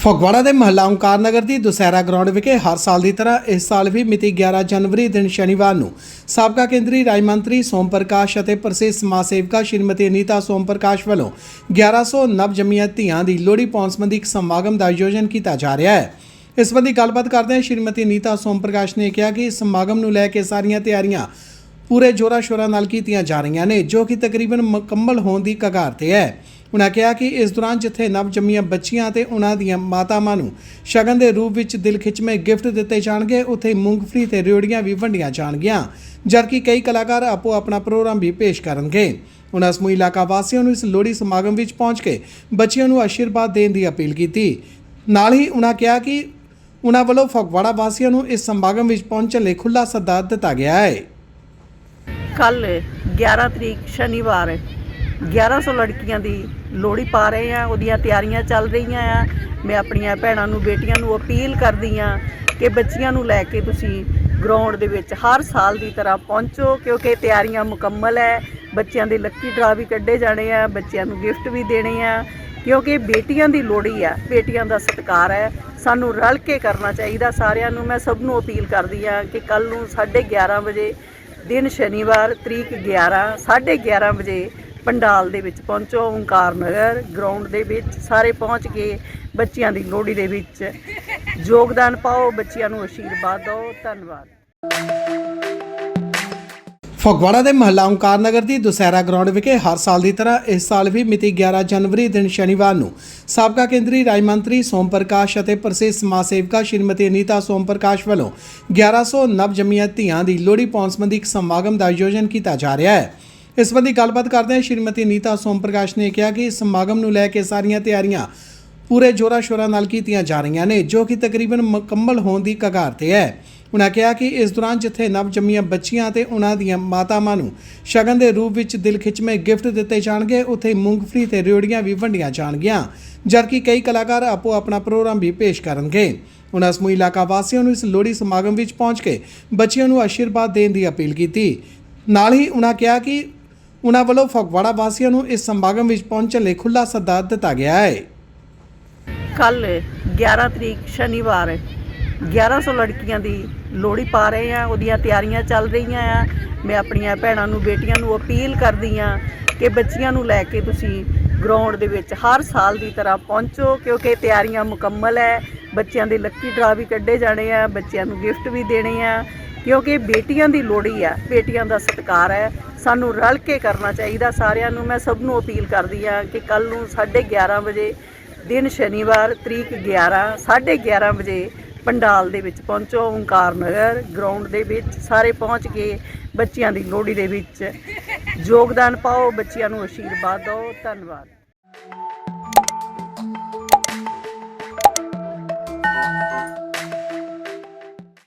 ਫਗਵਾੜਾ ਦੇ ਮਹੱਲਾ ਓਂਕਾਰ ਨਗਰ ਦੀ ਦੁਸਹਿਰਾ ਗਰਾਊਂਡ ਵਿਖੇ ਹਰ ਸਾਲ ਦੀ ਤਰ੍ਹਾਂ ਇਸ ਸਾਲ ਵੀ ਮਿਤੀ 11 ਜਨਵਰੀ ਦਿਨ ਸ਼ਨੀਵਾਰ ਨੂੰ ਸਾਬਕਾ ਕੇਂਦਰੀ ਰਾਜ ਮੰਤਰੀ ਸੋਮ ਪ੍ਰਕਾਸ਼ ਅਤੇ ਪ੍ਰਸਿੱਧ ਸਮਾਜ ਸੇਵਿਕਾ ਸ਼੍ਰੀਮਤੀ ਅਨੀਤਾ ਸੋਮ ਪ੍ਰਕਾਸ਼ ਵੱਲੋਂ 1100 ਨਵ ਜੰਮੀਆਂ ਧੀਆਂ ਦੀ ਲੋਹੜੀ ਪਾਉਣ ਸੰਬੰਧੀ ਇੱਕ ਸਮਾਗਮ ਦਾ ਆਯੋਜਨ ਕੀਤਾ ਜਾ ਰਿਹਾ ਹੈ। ਇਸ ਸੰਬੰਧੀ ਗੱਲਬਾਤ ਕਰਦਿਆਂ ਸ਼੍ਰੀਮਤੀ ਅਨੀਤਾ ਸੋਮ ਪ੍ਰਕਾਸ਼ ਨੇ ਕਿਹਾ ਕਿ ਇਸ ਸਮਾਗਮ ਨੂੰ ਲੈ ਕੇ ਸਾਰੀਆਂ ਤਿਆਰੀਆਂ ਪੂਰੇ ਜੋਰਾ ਸ਼ੋਰਾਂ ਨਾਲ ਕੀਤੀਆਂ ਜਾ ਰਹੀਆਂ ਨੇ, ਜੋ ਕਿ ਤਕਰੀਬਨ ਮੁਕੰਮਲ ਹੋਣ ਦੀ ਕਗਾਰ ਤੇ ਹੈ। ਉਹਨਾਂ ਕਿਹਾ ਕਿ ਇਸ ਦੌਰਾਨ ਜਿੱਥੇ ਨਵਜੰਮੀਆਂ ਬੱਚੀਆਂ ਤੇ ਉਹਨਾਂ ਦੀਆਂ ਮਾਤਾਵਾਂ ਨੂੰ ਸ਼ਗਨ ਦੇ ਰੂਪ ਵਿੱਚ ਦਿਲ ਖਿੱਚਵੇਂ ਗਿਫਟ ਦਿੱਤੇ ਜਾਣਗੇ, ਉੱਥੇ ਮੂੰਗਫਲੀ ਤੇ ਰਿਓੜੀਆਂ ਵੀ ਵੰਡੀਆਂ ਜਾਣਗੀਆਂ, ਜਦਕਿ ਕਈ ਕਲਾਕਾਰ ਆਪੋ ਆਪਣਾ ਪ੍ਰੋਗਰਾਮ ਵੀ ਪੇਸ਼ ਕਰਨਗੇ। ਉਹਨਾਂ ਸਮੂਹ ਇਲਾਕਾ ਵਾਸੀਆਂ ਨੂੰ ਇਸ ਲੋਹੜੀ ਸਮਾਗਮ ਵਿੱਚ ਪਹੁੰਚ ਕੇ ਬੱਚਿਆਂ ਨੂੰ ਆਸ਼ੀਰਵਾਦ ਦੇਣ ਦੀ ਅਪੀਲ ਕੀਤੀ। ਨਾਲ ਹੀ ਉਨ੍ਹਾਂ ਕਿਹਾ ਕਿ ਉਹਨਾਂ ਵੱਲੋਂ ਫਗਵਾੜਾ ਵਾਸੀਆਂ ਨੂੰ ਇਸ ਸਮਾਗਮ ਵਿੱਚ ਪਹੁੰਚਣ ਲਈ ਖੁੱਲ੍ਹਾ ਸੱਦਾ ਦਿੱਤਾ ਗਿਆ ਹੈ। ਕੱਲ 11 ਤਰੀਕ ਸ਼ਨੀਵਾਰ 1100 ਲੜਕੀਆਂ ਦੀ ਲੋਹੜੀ ਪਾ ਰਹੇ ਆ ਉਹਦੀਆਂ ਤਿਆਰੀਆਂ ਚੱਲ ਰਹੀਆਂ ਆ। ਮੈਂ ਆਪਣੀਆਂ ਭੈਣਾਂ ਨੂੰ, ਬੇਟੀਆਂ ਨੂੰ ਅਪੀਲ ਕਰਦੀ ਆ ਕਿ ਬੱਚੀਆਂ ਨੂੰ ਲੈ ਕੇ ਤੁਸੀਂ ਗਰਾਊਂਡ ਦੇ ਵਿੱਚ ਹਰ ਸਾਲ ਦੀ ਤਰ੍ਹਾਂ ਪਹੁੰਚੋ, ਕਿਉਂਕਿ ਤਿਆਰੀਆਂ ਮੁਕੰਮਲ ਹੈ। ਬੱਚਿਆਂ ਦੇ ਲੱਕੀ ਡਰਾ ਵੀ ਕੱਢੇ ਜਾਣੇ ਆ, ਬੱਚਿਆਂ ਨੂੰ ਗਿਫਟ ਵੀ ਦੇਣੇ ਆ, ਕਿਉਂਕਿ ਬੇਟੀਆਂ ਦੀ ਲੋਹੜੀ ਆ, ਬੇਟੀਆਂ ਦਾ ਸਤਿਕਾਰ ਹੈ। ਸਾਨੂੰ ਰਲ ਕੇ ਕਰਨਾ ਚਾਹੀਦਾ ਸਾਰਿਆਂ ਨੂੰ। ਮੈਂ ਸਭ ਨੂੰ ਅਪੀਲ ਕਰਦੀ ਆ ਕਿ ਕੱਲ ਨੂੰ 11:30 ਵਜੇ ਦਿਨ ਸ਼ਨੀਵਾਰ ਤਰੀਕ 11 11:30 ਵਜੇ ਪੰਡਾਲ ਦੇ ਵਿੱਚ ਪਹੁੰਚੋ, ਓੰਕਾਰ ਨਗਰ ਗਰਾਊਂਡ ਦੇ ਵਿੱਚ ਸਾਰੇ ਪਹੁੰਚ ਕੇ ਬੱਚਿਆਂ ਦੀ ਲੋਹੜੀ ਦੇ ਵਿੱਚ ਯੋਗਦਾਨ ਪਾਓ, ਬੱਚਿਆਂ ਨੂੰ ਆਸ਼ੀਰਵਾਦ ਦਿਓ, ਧੰਨਵਾਦ। ਫਗਵਾੜਾ ਦੇ ਮਹੱਲਾ ਓਂਕਾਰ ਨਗਰ ਦੀ ਦੁਸਹਿਰਾ ਗਰਾਊਂਡ ਵਿਖੇ ਹਰ ਸਾਲ ਦੀ ਤਰ੍ਹਾਂ ਇਸ ਸਾਲ ਵੀ ਮਿਤੀ 11 ਜਨਵਰੀ ਦਿਨ ਸ਼ਨੀਵਾਰ ਨੂੰ ਸਾਬਕਾ ਕੇਂਦਰੀ ਰਾਜ ਮੰਤਰੀ ਸੋਮ ਪ੍ਰਕਾਸ਼ ਅਤੇ ਪ੍ਰਸਿੱਧ ਸਮਾਜ ਸੇਵਿਕਾ ਸ਼੍ਰੀਮਤੀ ਅਨੀਤਾ ਸੋਮ ਪ੍ਰਕਾਸ਼ ਵੱਲੋਂ 1100 ਨਵ ਜੰਮੀਆਂ ਧੀਆਂ ਦੀ ਲੋਹੜੀ ਪਾਉਣ ਸੰਬੰਧੀ ਇੱਕ ਸਮਾਗਮ ਦਾ ਆਯੋਜਨ ਕੀਤਾ ਜਾ ਰਿਹਾ ਹੈ। ਇਸ ਸੰਬੰਧੀ ਗੱਲਬਾਤ ਕਰਦਿਆਂ ਸ਼੍ਰੀਮਤੀ ਅਨੀਤਾ ਸੋਮ ਪ੍ਰਕਾਸ਼ ਨੇ ਕਿਹਾ ਕਿ ਇਸ ਸਮਾਗਮ ਨੂੰ ਲੈ ਕੇ ਸਾਰੀਆਂ ਤਿਆਰੀਆਂ ਪੂਰੇ ਜੋਰਾ ਸ਼ੋਰਾਂ ਨਾਲ ਕੀਤੀਆਂ ਜਾ ਰਹੀਆਂ ਨੇ, ਜੋ ਕਿ ਤਕਰੀਬਨ ਮੁਕੰਮਲ ਹੋਣ ਦੀ ਕਗਾਰ ਤੇ ਹੈ। ਉਨ੍ਹਾਂ ਕਿਹਾ ਕਿ ਇਸ ਦੌਰਾਨ ਜਿੱਥੇ ਨਵ ਜੰਮੀਆਂ ਬੱਚੀਆਂ ਤੇ ਉਹਨਾਂ ਦੀਆਂ ਮਾਤਾਵਾਂ ਨੂੰ ਸ਼ਗਨ ਦੇ ਰੂਪ ਵਿੱਚ ਦਿਲ ਖਿੱਚਵੇਂ ਗਿਫਟ ਦਿੱਤੇ ਜਾਣਗੇ, ਉੱਥੇ ਮੂੰਗਫਲੀ ਤੇ ਰਿਓੜੀਆਂ ਵੀ ਵੰਡੀਆਂ ਜਾਣਗੀਆਂ, ਜਦਕਿ ਕਈ ਕਲਾਕਾਰ ਆਪੋ ਆਪਣਾ ਪ੍ਰੋਗਰਾਮ ਵੀ ਪੇਸ਼ ਕਰਨਗੇ। ਉਨ੍ਹਾਂ ਸਮੂਹ ਇਲਾਕਾ ਵਾਸੀਆਂ ਨੂੰ ਇਸ ਲੋਹੜੀ ਸਮਾਗਮ ਵਿੱਚ ਪਹੁੰਚ ਕੇ ਬੱਚਿਆਂ ਨੂੰ ਆਸ਼ੀਰਵਾਦ ਦੇਣ ਦੀ ਅਪੀਲ ਕੀਤੀ। ਨਾਲ ਹੀ ਉਨ੍ਹਾਂ ਕਿਹਾ ਕਿ ਉਨ੍ਹਾਂ ਵੱਲੋਂ ਫਗਵਾੜਾ ਵਾਸੀਆਂ ਨੂੰ ਇਸ ਸਮਾਗਮ ਵਿੱਚ ਪਹੁੰਚਣ ਲਈ ਖੁੱਲ੍ਹਾ ਸੱਦਾ ਦਿੱਤਾ ਗਿਆ ਹੈ। ਕੱਲ 11 ਤਰੀਕ ਸ਼ਨੀਵਾਰ 1100 ਲੜਕੀਆਂ ਦੀ ਲੋਹੜੀ ਪਾ ਰਹੇ ਆ ਉਹਦੀਆਂ ਤਿਆਰੀਆਂ ਚੱਲ ਰਹੀਆਂ ਆ। ਮੈਂ ਆਪਣੀਆਂ ਭੈਣਾਂ ਨੂੰ, ਬੇਟੀਆਂ ਨੂੰ ਅਪੀਲ ਕਰਦੀ ਆ ਕਿ ਬੱਚੀਆਂ ਨੂੰ ਲੈ ਕੇ ਤੁਸੀਂ ਗਰਾਊਂਡ ਦੇ ਵਿੱਚ ਹਰ ਸਾਲ ਦੀ ਤਰ੍ਹਾਂ ਪਹੁੰਚੋ, ਕਿਉਂਕਿ ਤਿਆਰੀਆਂ ਮੁਕੰਮਲ ਹੈ। ਬੱਚਿਆਂ ਦੇ ਲੱਕੀ ਡਰਾ ਵੀ ਕੱਢੇ ਜਾਣੇ ਆ, ਬੱਚਿਆਂ ਨੂੰ ਗਿਫਟ ਵੀ ਦੇਣੇ ਆ, ਕਿਉਂਕਿ ਬੇਟੀਆਂ ਦੀ ਲੋਹੜੀ ਆ, ਬੇਟੀਆਂ ਦਾ ਸਤਿਕਾਰ ਹੈ। ਸਾਨੂੰ ਰਲ ਕੇ ਕਰਨਾ ਚਾਹੀਦਾ ਸਾਰਿਆਂ ਨੂੰ। ਮੈਂ ਸਭ ਨੂੰ ਅਪੀਲ ਕਰਦੀ ਆ ਕਿ ਕੱਲ ਨੂੰ 11:30 ਵਜੇ ਦਿਨ ਸ਼ਨੀਵਾਰ ਤਰੀਕ 11 11:30 ਵਜੇ ਪੰਡਾਲ ਦੇ ਵਿੱਚ ਪਹੁੰਚੋ, ਓੰਕਾਰ ਨਗਰ ਗਰਾਊਂਡ ਦੇ ਵਿੱਚ ਸਾਰੇ ਪਹੁੰਚ ਕੇ ਬੱਚਿਆਂ ਦੀ ਲੋੜੀ ਦੇ ਵਿੱਚ ਯੋਗਦਾਨ ਪਾਓ, ਬੱਚਿਆਂ ਨੂੰ ਅਸ਼ੀਰਵਾਦ ਦਿਓ, ਧੰਨਵਾਦ।